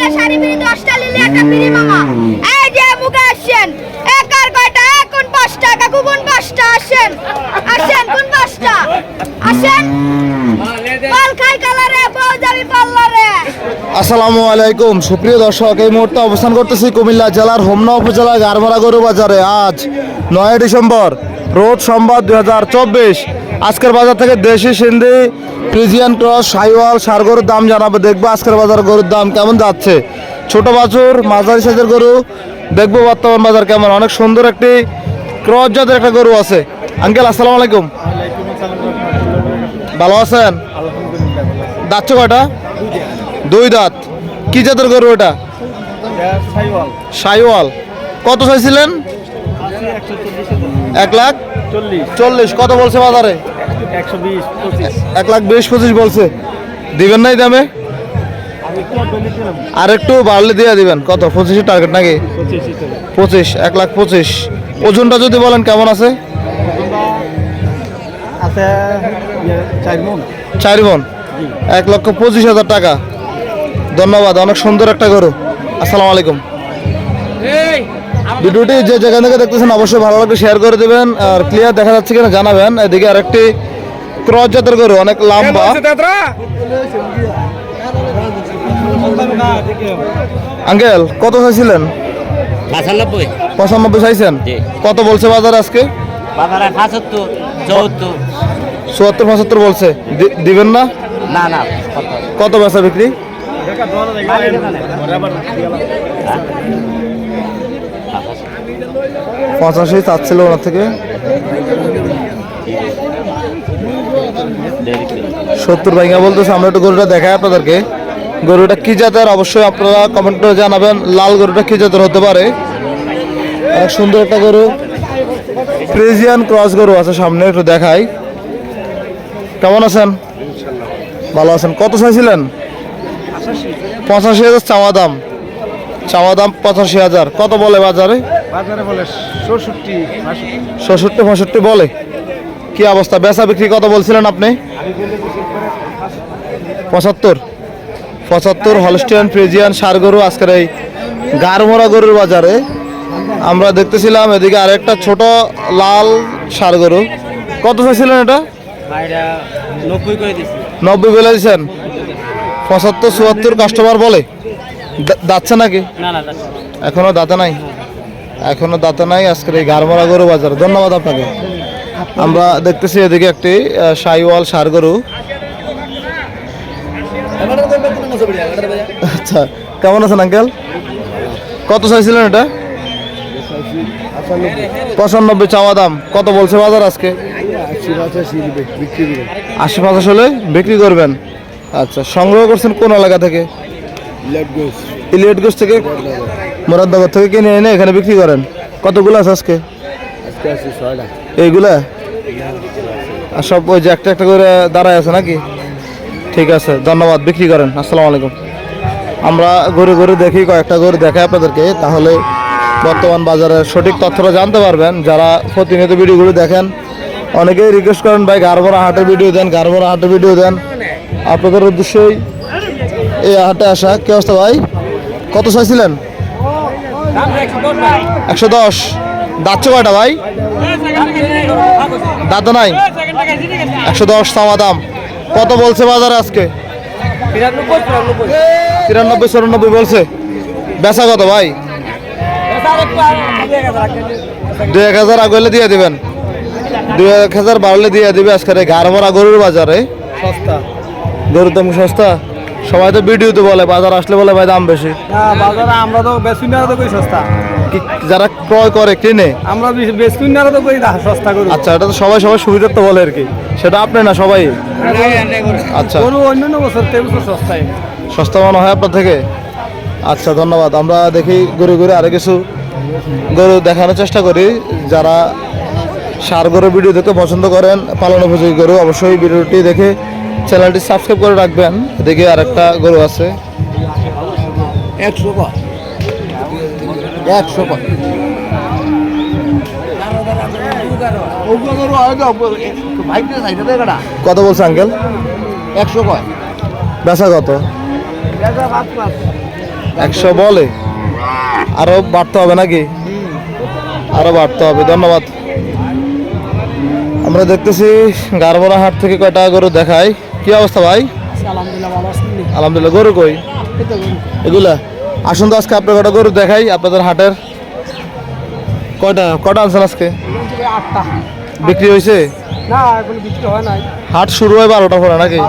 নিলে শাড়ি ফ্রি দশটা নিলে একটা ফ্রি মামা। এই যে মুখে আসছেন একার কয়টা? এক কোন পাঁচটা? কাকু, কোন পাঁচটা? আসেন। আসেন, কোন পাঁচটা? আসেন। পাল কালারে যাবি পাল্লারে। আসসালামু আলাইকুম। সুপ্রিয় দর্শক, এই মুহূর্তে অবস্থান করতেছি কুমিল্লা জেলার হোমনা উপজেলা গারমারা গরু বাজারে আজ নয় ডিসেম্বর। রোজ সোমবার দুই হাজার চব্বিশ। আজকের বাজার থেকে দেশি সিন্ধি ফ্রিজিয়ান ক্রস সাইওয়াল সার গরুর দাম জানাব। দেখব আজকের বাজার গরুর দাম কেমন যাচ্ছে। ছোট বাছুর মাঝারি সাইজের গরু দেখব বর্তমান বাজার কেমন। অনেক সুন্দর একটি ক্রস জাতের একটা গরু আছে। আঙ্কেল আসসালামু আলাইকুম। ভালো আছেন? দাচ্ছে কয়টা? দুই দাঁত। কি জাতের গরু ওটা সাইওয়াল। কত চাইছিলেন এক লাখ? চল্লিশ। কত বলছে বাজারে? এক লাখ বিশ পঁচিশ বলছে। দিবেন নাই দামে? আর একটু বাড়লে দিয়ে দিবেন। কত পঁচিশের টার্গেট নাকি? পঁচিশ এক লাখ পঁচিশ। ওজনটা যদি বলেন কেমন আছে? মন। চার মন? এক লক্ষ পঁচিশ হাজার টাকা। ধন্যবাদ অনেক সুন্দর একটা গরু। আসসালামু আলাইকুম। ভিডিওটি যে যেখান থেকে দেখতেছেন অবশ্যই ভালো লাগলে শেয়ার করে দেবেন। আর ক্লিয়ার দেখা যাচ্ছে কিনা জানাবেন। এদিকে আরেকটি ক্রস জাতের গরু অনেক লম্বা। আঙ্কেল কত চাইছিলেন? পঁচানব্বই। পঁচানব্বই চাইছেন? কত বলছে বাজার আজকে? বাজারে পঁচাত্তর চৌত্তর। চুয়াত্তর পঁচাত্তর বলছে। দি- দিবেন না? না না কত কত বেচা বিক্রি? পঁচাশি চাচ্ছিল ওনার থেকে। সত্তর ভাইঙ্গা বলতেছে, আমরা একটু গরুটা দেখাই আপনাদেরকে। গরুটা কি জাতের? অবশ্যই আপনারা কমেন্ট করে জানাবেন। লাল গরুটা কি জাতের হতে পারে? সুন্দর একটা গরু। ফ্রিজিয়ান ক্রস গরু আছে সামনে, একটু দেখাই। কেমন আছেন? ভালো আছেন। কত চাইছিলেন? পঁচাশি হাজার চাওয়া দাম। চাওয়া দাম পঁচাশি হাজার। কত বলে বাজারে? বাজারে বলে ষষট্টি ষষট্টি পঁয়ষট্টি বলে। কি অবস্থা? বেচা বিক্রি কত বলছিলেন আপনি? পঁচাত্তর। পঁচাত্তর হলস্টিয়ান ফ্রিজিয়ান সার গরু আজকের এই গারমোরা গরুর বাজারে। আমরা দেখতেছিলাম এদিকে আরেকটা ছোট লাল সার গরু। কত চাইছিলেন এটা? নব্বই দিচ্ছি বেলা দিচ্ছেন পঁচাত্তর চুয়াত্তর কাস্টমার বলে। দা- যাচ্ছে নাকি? না না। এখনও দাঁতে নাই? এখনও দাঁতে নাই আজকের এই গারমরা গরু বাজার। ধন্যবাদ আপনাকে। আমরা দেখতেছি এদিকে একটি সাইওয়াল সার গরু। আচ্ছা কেমন আছেন আঙ্কেল? কত চাইছিলেন এটা? পঁচানব্বই চাওয়া দাম। কত বলছে বাজার আজকে? আশি পঞ্চাশ হলে বিক্রি করবেন। আচ্ছা সংগ্রহ করছেন কোন এলাকা থেকে? লেট গোস থেকে? মুরাদনগর থেকে কিনে এনে এখানে বিক্রি করেন। কতগুলো আছে আজকে? এইগুলা? আর সব ওই যে একটা একটা করে দাঁড়ায় আছে নাকি? ঠিক আছে ধন্যবাদ বিক্রি করেন আসসালামু আলাইকুম। আমরা ঘুরে ঘুরে দেখি কয়েকটা গরু দেখাই আপনাদেরকে তাহলে বর্তমান বাজারের সঠিক তথ্যটা জানতে পারবেন। যারা প্রতিনিয়ত ভিডিওগুলো দেখেন অনেকেই রিকোয়েস্ট করেন ভাই গারবরা হাটের ভিডিও দেন গারবরা হাটের ভিডিও দেন। আপনাদের উদ্দেশ্যই এই হাটে আসা কি অবস্থা ভাই? কত চাইছিলেন? একশো দশ। দাচ্ছে কয়টা ভাই? দাঁত নাই? একশো দশ চাওয়া দাম। কত বলছে বাজারে আজকে? তিরানব্বই চুরানব্বই বলছে। বেচা কত ভাই? দুই এক হাজার আগে হলে দিয়ে দিবেন। দুই এক হাজার বাড়লে দিয়ে দিবে আজকে এই গারমরা গরুর বাজারে। সস্তা। গরুর দাম সস্তা? সবাই তো ভিডিওতে বলে বাজার আসলে বলে ভাই দাম বেশি। বাজারে আমরা তো বেসুন তো কই সস্তা? যারা ক্রয় করে কিনে? আমরা বেসুন তো কই সস্তা করি আচ্ছা এটা তো সবাই সবাই সুবিধার তো বলে আর কি। সেটা আপনি না সবাই? আচ্ছা। গরু অন্যান্য বছর তে বছর সস্তায়। সস্তা মনে হয় আপনার থেকে? আচ্ছা ধন্যবাদ। আমরা দেখি ঘুরে ঘুরে আরও কিছু গরু দেখানোর চেষ্টা করি। যারা সার গরু ভিডিও দেখতে পছন্দ করেন পালন উপযোগী গরু অবশ্যই ভিডিওটি দেখে চ্যানেলটি সাবস্ক্রাইব করে রাখবেন। দেখি আরেকটা গরু আছে। একশো কত বলছে আঙ্কেল একশো কয় বেচা কত? একশো বলে। আরও বাড়তে হবে নাকি? আরও বাড়তে হবে ধন্যবাদ। আমরা দেখতেছি গারবরা হাট থেকে কয়টা গরু দেখাই কি অবস্থা ভাই? আলহামদুলিল্লাহ গরু কই? এগুলা। আসুন তো আজকে আপনার কটা গরু দেখাই আপনাদের হাটের। কয়টা কটা আনছেন আজকে? বিক্রি হয়েছে? হয় হাট শুরু হয় বারোটা পরে নাকি?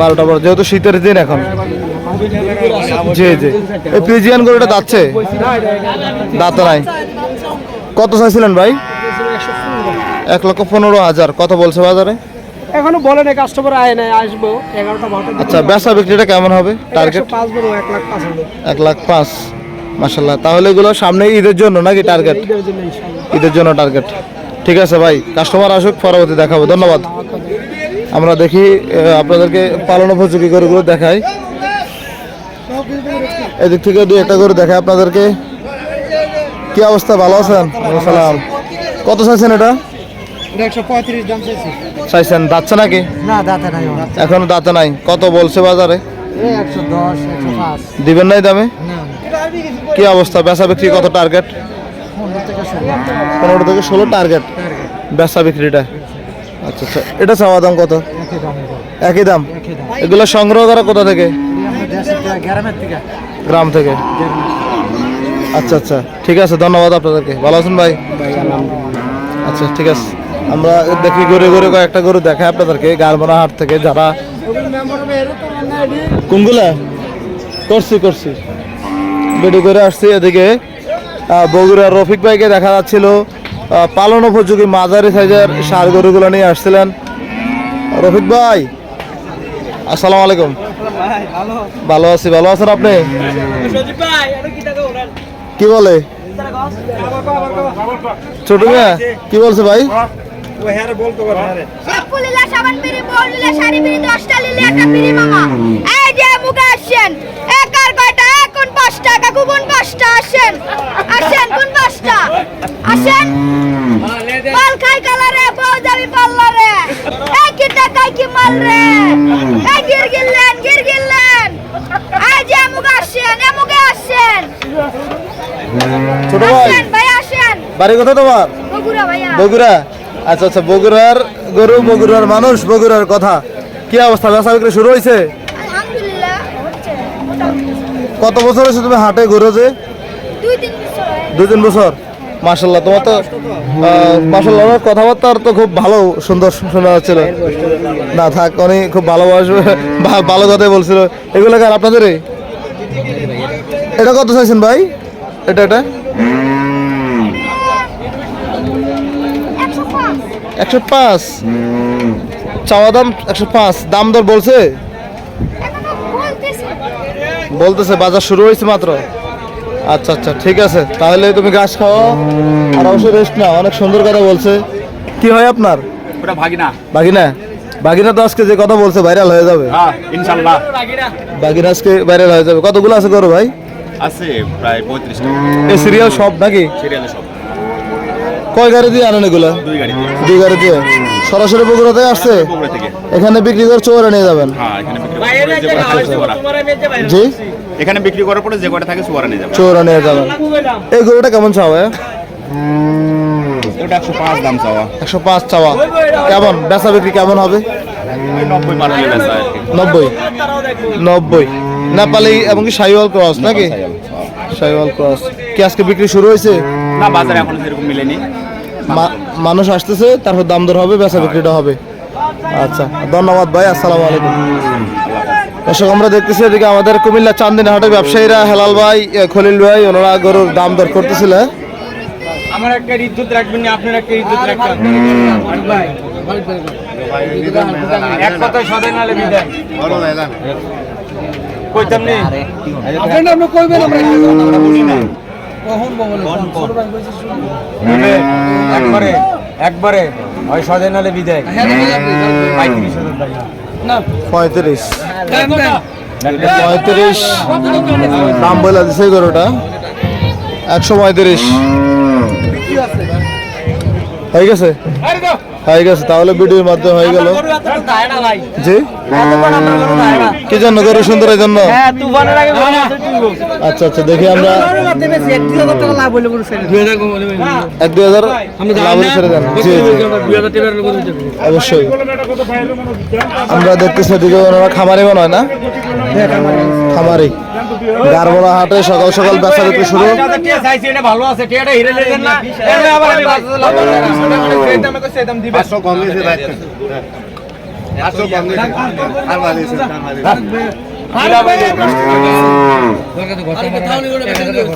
বারোটা পরে যেহেতু শীতের দিন এখন। জি জি। এই ফ্রিজিয়ান গরুটা দাঁতছে? দাঁত নাই। কত চাইছিলেন ভাই? এক লক্ষ পনেরো হাজার। কত বলছে বাজারে? এখনও বলে নাই কাস্টমার আয় নাই আসব এগারোটা বারোটা আচ্ছা বেচা বিক্রিটা কেমন হবে? টার্গেট পাঁচ বলো এক লাখ পাঁচ এক লাখ পাঁচ মাসাল্লাহ তাহলে এগুলো সামনে ঈদের জন্য নাকি টার্গেট ঈদের জন্য ইনশাল্লাহ ঈদের জন্য টার্গেট ঠিক আছে ভাই কাস্টমার আসুক পরবর্তী দেখাবো। ধন্যবাদ। আমরা দেখি আপনাদেরকে পালন উপযোগী গরুগুলো দেখাই। এদিক থেকে দুই একটা গরু দেখাই আপনাদেরকে। কি অবস্থা? ভালো আছেন? সালাম। কত চাইছেন এটা একশো পঁয়ত্রিশ দাম চাইছি চাইছেন দাচ্ছে নাকি? না দাঁতে নাই এখনও দাঁতে নাই। কত বলছে বাজারে? দিবেন নাই দামে? কি অবস্থা? বেচা বিক্রি কত টার্গেট পনেরো থেকে ষোলো। টার্গেট বেচা বিক্রিটা। আচ্ছা আচ্ছা। এটা চাওয়া দাম কত? একই দাম এগুলো। সংগ্রহ করা কোথা থেকে? থেকে গ্রাম থেকে। আচ্ছা আচ্ছা। ঠিক আছে ধন্যবাদ আপনাদেরকে। ভালো আছেন ভাই? আচ্ছা ঠিক আছে। আমরা দেখি ঘুরে ঘুরে কয়েকটা গরু দেখাই আপনাদেরকে গারমোনা হাট থেকে যারা কোনগুলা করছি করছি। বেডি করে আসছি এদিকে। আহ, বগুড়ার রফিক ভাইকে দেখা যাচ্ছিল। পালন উপযোগী মাঝারি সাইজের সার গরুগুলো নিয়ে আসছিলেন। রফিক ভাই আসসালামু আলাইকুম। ভালো আছি ভালো আছেন আপনি? কি বলে? ছোট মিয়া কি বলছে ভাই? শ্যাম্পু লিলা সাবান বিড়ি বল লিলা শাড়ি বিড়ি দশটা লিলে একটা বিড়ি মামা। এই যে মুখে আসছেন একার কয়টা? এখন পাঁচটা কাকু কোন পাঁচটা? আসেন আসেন কোন পাঁচটা? আসেন পাল খাই কালারে বউ যাবি পাল্লারে এই কি টাকাই কি মাল রে? এই গির গিললেন গির গিললেন এই যে মুখে আসছেন এ মুখে আসছেন। ছোট ভাই। ভাই আসেন বাড়ি কোথায় তোমার? বগুড়া ভাইয়া। বগুড়া? আচ্ছা আচ্ছা বগুড়ার গরু বগুড়ার মানুষ বগুড়ার কথা। কি অবস্থা? ব্যবসা বিক্রি শুরু হয়েছে? কত বছর হয়েছে তুমি হাটে ঘুরো যে? দুই তিন বছর মার্শাল্লাহ তোমার তো মার্শাল্লাহ কথাবার্তার তো খুব ভালো সুন্দর শোনা যাচ্ছিল। না থাক উনি খুব ভালোবাসবে ভালো কথাই বলছিল। এগুলো কার আপনাদেরই? এটা কত চাইছেন ভাই? এটা এটা? একশো পাঁচ। চাওয়া দাম একশো পাঁচ। দাম দর বলছে? বলতেছে বাজার শুরু হয়েছে মাত্র। আচ্ছা আচ্ছা ঠিক আছে। তাহলে তুমি গাছ খাও আর অবশ্যই রেস্ট নাও। অনেক সুন্দর কথা বলছে। কি হয় আপনার? ওটা ভাগিনা। বাগিনা বাগিনা তো আজকে যে কথা বলছে ভাইরাল হয়ে যাবে। হ্যাঁ ইনশাল্লাহ। বাগিনা আজকে ভাইরাল হয়ে যাবে। কতগুলো আছে করো ভাই? আছে প্রায় পঁয়ত্রিশটা। এই সিরিয়াল সব নাকি? সিরিয়ালে সব। কয় গাড়ি দিয়ে আনেন এগুলো? দুই গাড়ি। দিয়ে? সরাসরি বগুড়া থেকে। আসছে এখানে বিক্রি করে চোরে নিয়ে যাবেন। হ্যাঁ। জি? এখানে বিক্রি করার পরে যে কটা থাকে সুয়ারা নিয়ে যাবে চোরা নিয়ে যাবেন। এই গরুটা কেমন চাওয়া ওটা একশো পাঁচ দাম চাওয়া। একশো পাঁচ চাওয়া। কেমন? বেচা বিক্রি কেমন হবে? নব্বই নব্বই? নেপালি এবং কি সাইওয়াল ক্রস নাকি? সাইওয়াল ক্রস। কি আজকে বিক্রি শুরু হয়েছে? না বাজারে এখন সেরকম মিলেনি। মানুষ আসতেছে তারপর দাম দর হবে বেচা বিক্রিটা হবে। আচ্ছা ধন্যবাদ ভাই আসসালামু আলাইকুম। দর্শক আমরা দেখতেছি এদিকে আমাদের কুমিল্লা চান্দিনা হাটে ব্যবসায়ীরা হেলাল ভাই খলিল ভাই ওনারা গরুর দাম দর করতেছিল। আমার একটা ইজ্জত রাখবেন আপনার একটা ইজ্জত রাখবেন এক কথায় সদাই নালে বিদায়। কইতাম নি? আপনি কইবেন আমরা কখন বলে একবারে একবারে হয় সদাই নালে বিদায় পঁয়ত্রিশ হাজার টাকা না পঁয়ত্রিশ পঁয়ত্রিশ দাম বলে দিছে গরুটা একশো পঁয়ত্রিশ হয়ে গেছে হয়ে গেছে তাহলে ভিডিওর মাধ্যমে হয়ে গেল। জি? কি জন্য গরু সুন্দর এই জন্য আচ্ছা আচ্ছা দেখি আমরা এক দুই হাজার লাভ ছেড়ে দেন। জি জি। অবশ্যই। আমরা দেখতেছি ওনারা খামারি মনে হয় না? খামারি। গারবলা হাটে সকাল সকাল বেচা বিক্রি শুরু।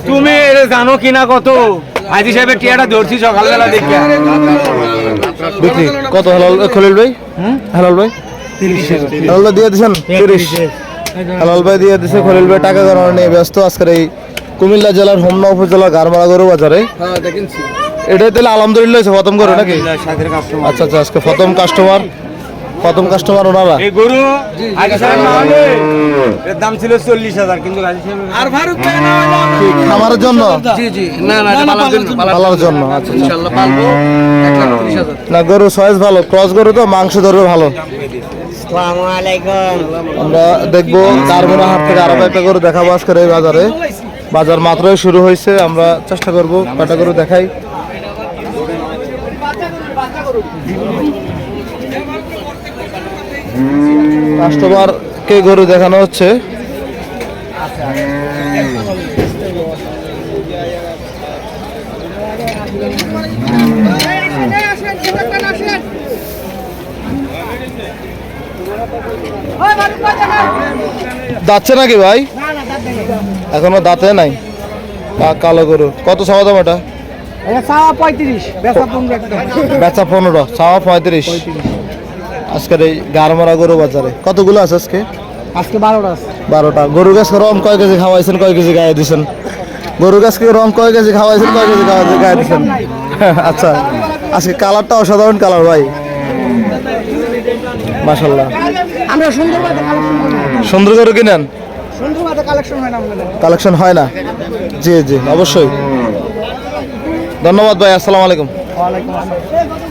তুমি জানো কিনা কত? আজি সাহেবের টিয়াটা ধরছি সকালবেলা দেখে। বিক্রি। কত হালাল খলিল ভাই? হালাল ভাই? হালাল দিয়ে দিছেন? তিরিশ। হালাল ভাই দিয়ে দিছে খলিল ভাই টাকা নিয়ে ব্যস্ত। আজকের এই কুমিল্লা জেলার হোমনা উপজেলা গারমারা গরু বাজারে। এটাই তাহলে আলহামদুলিল্লাহ হয়েছে প্রথম করে নাকি? আচ্ছা আচ্ছা আজকে প্রথম কাস্টমার প্রথম কাস্টমার ওনারা। এই গরু আজি সাহেব না হলে এর দাম ছিল চল্লিশ হাজার কিন্তু আজি সাহেব আর ফারুক ভাই না হলে খামারের জন্য? জি জি না না পালার জন্য আচ্ছা ইনশাআল্লাহ পালবো না গরু সয়েজ ভালো ক্রস গরু তো মাংস ধরবে ভালো। আমরা দেখব কারবোনা হাট থেকে আরও একটা গরু দেখাবো আজকের এই বাজারে। বাজার মাত্রই শুরু হয়েছে, আমরা চেষ্টা করব কটা গরু দেখাই। কাস্টমার কে গরু দেখানো হচ্ছে? দাচ্ছে নাকি ভাই? এখনও দাঁতে নাই? কালো গরু। কত চাওয়া দাম এটা? বেচা পনেরো চাওয়া পঁয়ত্রিশ। আজকের এই গারমারা গরু বাজারে। কতগুলো আছে আজকে? আজকে বারোটা বারোটা। গরু গাছকে রং কয় কেজি খাওয়াইছেন কয় কেজি গায়ে দিছেন? গরু গাছকে রং কয় কেজি খাওয়াইছেন কয় কেজি গায়ে- গায়ে দিছেন? আচ্ছা আজকে কালারটা অসাধারণ কালার ভাই। মাশাল্লাহ আমরা সুন্দরবাদে করি। সুন্দর গরু কিনেন কালেকশন হয় না আমাদের। কালেকশন হয় না? জি জি অবশ্যই। ধন্যবাদ ভাই আসসালামু আলাইকুম। ওয়ালাইকুম আসসালাম।